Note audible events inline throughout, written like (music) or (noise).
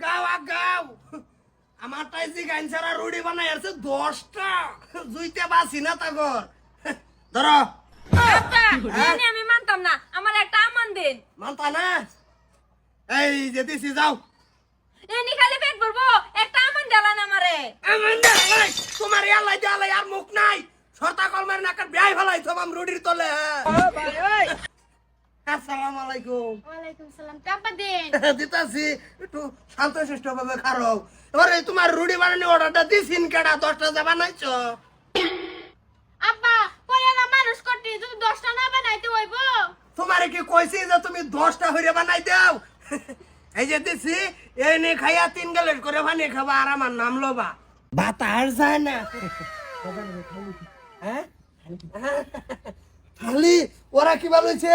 আগাও আগাও আমার তাই যে গাইনসারা রুড়ি বানাই আছে দশটা। জুইতে বাসি না তাগর ধরো। এনে আমি মানতাম না। আমার একটা আমান দিন। মানতা না? এই যেতেছি যাও। এনি খালি পেট ভরবো। একটা আমান দেলা না আমারে তোমার ইয়ালাই দেয়ালাই আর মুখ নাই। সরতা কলমার নাকার বিয়াই ফেলাই আম রুটির তলে আসসালামু আলাইকুম। ওয়ালাইকুম সালাম। কাপা দেন। (laughs) দিতাছি একটু শান্ত শিষ্ট ভাবে খারো। এবারে তোমার রুটি বানানি অর্ডারটা দিছিন কেডা? দশটা যে বানাইছ। আব্বা পয়লা মানুষ করতে যদি দশটা না বানাইতে হইব। তোমারে কি কইছি যে তুমি দশটা হইরে বানাই দাও? (laughs) এই যে দিছি এই নে খাইয়া তিন গেলেট করে বানিয়ে খাবা আর আমার নাম লোবা। বাতাস যায় না। (laughs) হ্যাঁ? খালি ওরা কি বলেছে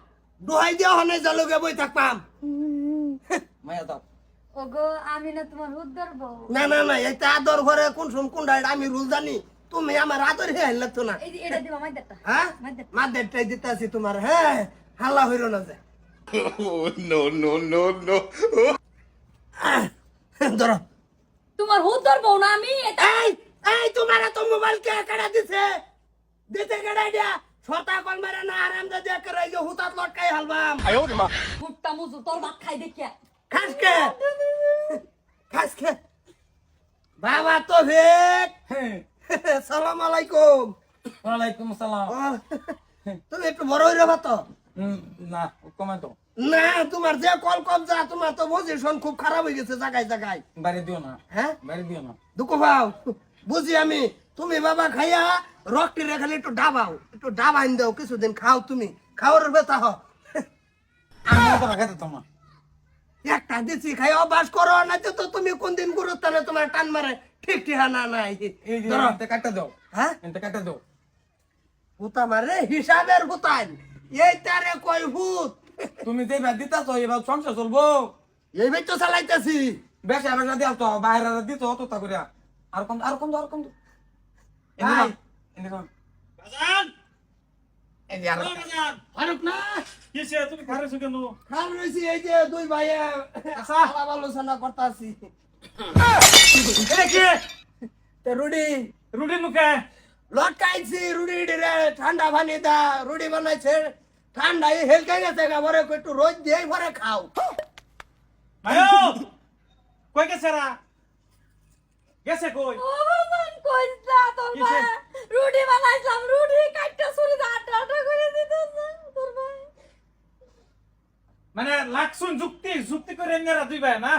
দোহাই দিয়া হনে জালুকে বই থাকপাম। মায়া দাও। ওগো আমি না তোমার উদ্ধার বউ। না না না এইটা আদর ঘরে কোন সম কোন ডাইড আমি রুল জানি। তুমি আমার আদর হে লাগত না। এই এটা দিবা মাদেরটা হ্যাঁ? মাই দেতা মা মাদেরটাই দিতাছি তোমার হ্যাঁ? হাল্লা হইরো না যে। No no no no. ধর। তোমার হুদ বউ না আমি এই এই তোমার তো মোবাইল কে কাটা দিছে? দিতে কাটা দিয়া? ছটা কল মারে না আরাম দে দেখ করে যে হুতাত লটকাই হালবাম। কুত্তা মুজু তোর ভাত খাই দেখিয়া। বাবা তো ভেক সালাম আলাইকুম ওয়ালাইকুম আসসালাম তুমি একটু বড় হইরে তো হুম, না কমে তো না তোমার যে কল কম যা তোমার তো পজিশন খুব খারাপ হয়ে গেছে জায়গায় জায়গায় বাড়ি দিও না। হ্যাঁ? বাড়ি দিও না। দুঃখ পাও? বুঝি আমি। তুমি বাবা খাইয়া রক্তি রেখালে একটু ডাবাও একটু ডাবাইন দাও কিছুদিন খাও তুমি। খাওয়ার বেতা হ আমি তো রাখাতে তোমার। একটা দিচ্ছি খাই অভ্যাস করো না তো তুমি কোন দিন গুরুত্ব না তোমার টান মারে। ঠিক ঠিকানা নাই। ধরো। এনতে দাও। হ্যাঁ? কাটতে দাও। হুতা মারে হিসাবের হুতান এই তারে কই হুত তুমি যে ভাত দিতা তো এবার সংসার চলবো। এই বেচ তো চালাইতেছি। বেশ এবার তো বাইরে দিত তো তা করে আর কোন আর কোন আর কোন যে যে কি? রুডি। মুখে? লটকাইছি রুডি রে ঠান্ডা পানি দা রুডি বানাইছে। ঠান্ডা হেলকে গেছে গাবরে একটু রোজ দিয়ে ভরে খাও। কই গেছে রা? গেছে কই? ও ভগবান তোর ভাই রুটি কাটটা ছুরি আটা আটা করে দিতেছে তোর ভাই। মানে লাকসুন যুক্তি যুক্তি করে এনারা দুই ভাই না?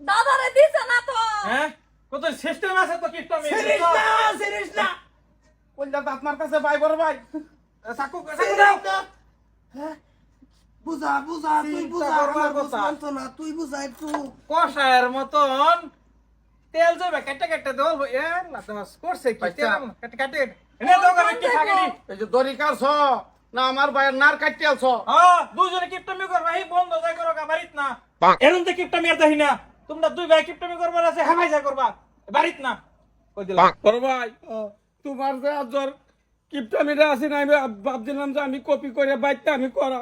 দাদারে দিছে না তো। হ্যাঁ? কত সিস্টেম আছে তো কিপটা আমি সিরিজ না সিরিজ না। কোনটা তো আপনার কাছে ভাই বড় ভাই। সাকু সিরিজ না হ্যাঁ? বুঝা বুঝা তুই বুঝা আমার কথা। না তুই বুঝা একটু কষায়ের মতন তেল যাবে কেটে কেটে করছে কি? আচ্ছা। তেল কেটে কেটে এনে দাও করে কি থাকেনি এই যে দড়ি কাটছ না আমার ভাইয়ের নার কাটতে আলছ? হ্যাঁ দুজনে কিপটামি করবা এই বন্ধ যাই করো বাড়িত না। এরম তো কিপটামি আর তোমরা দুই ভাই কিপটামি করবার আছে হ্যাঁ ভাই যা করবা বাড়িত না। কই দিলাম বড় ভাই তোমার যে আজর কিপটামিটা আছে না আমি ভাবছিলাম যে আমি কপি করে বাইকটা আমি করা।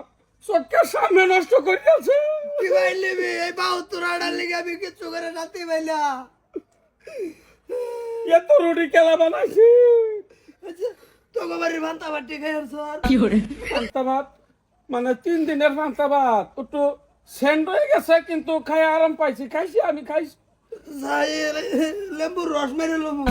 চোখের সামনে নষ্ট করে আছে কি ভাইলি বে এই বাউ তোরাডার লিগে আমি কিছু করে নাতি ভাইলা এত রুটি কেলা বানাইছি। তোকে বাড়ি ভান্তা কি খাই আর ভাত মানে তিন দিনের ভাত। একটু সেন্ড হয়ে গেছে কিন্তু খাই আরাম পাইছি। খাইছি আমি খাইছি। লেম্বুর রস মেরে লবো।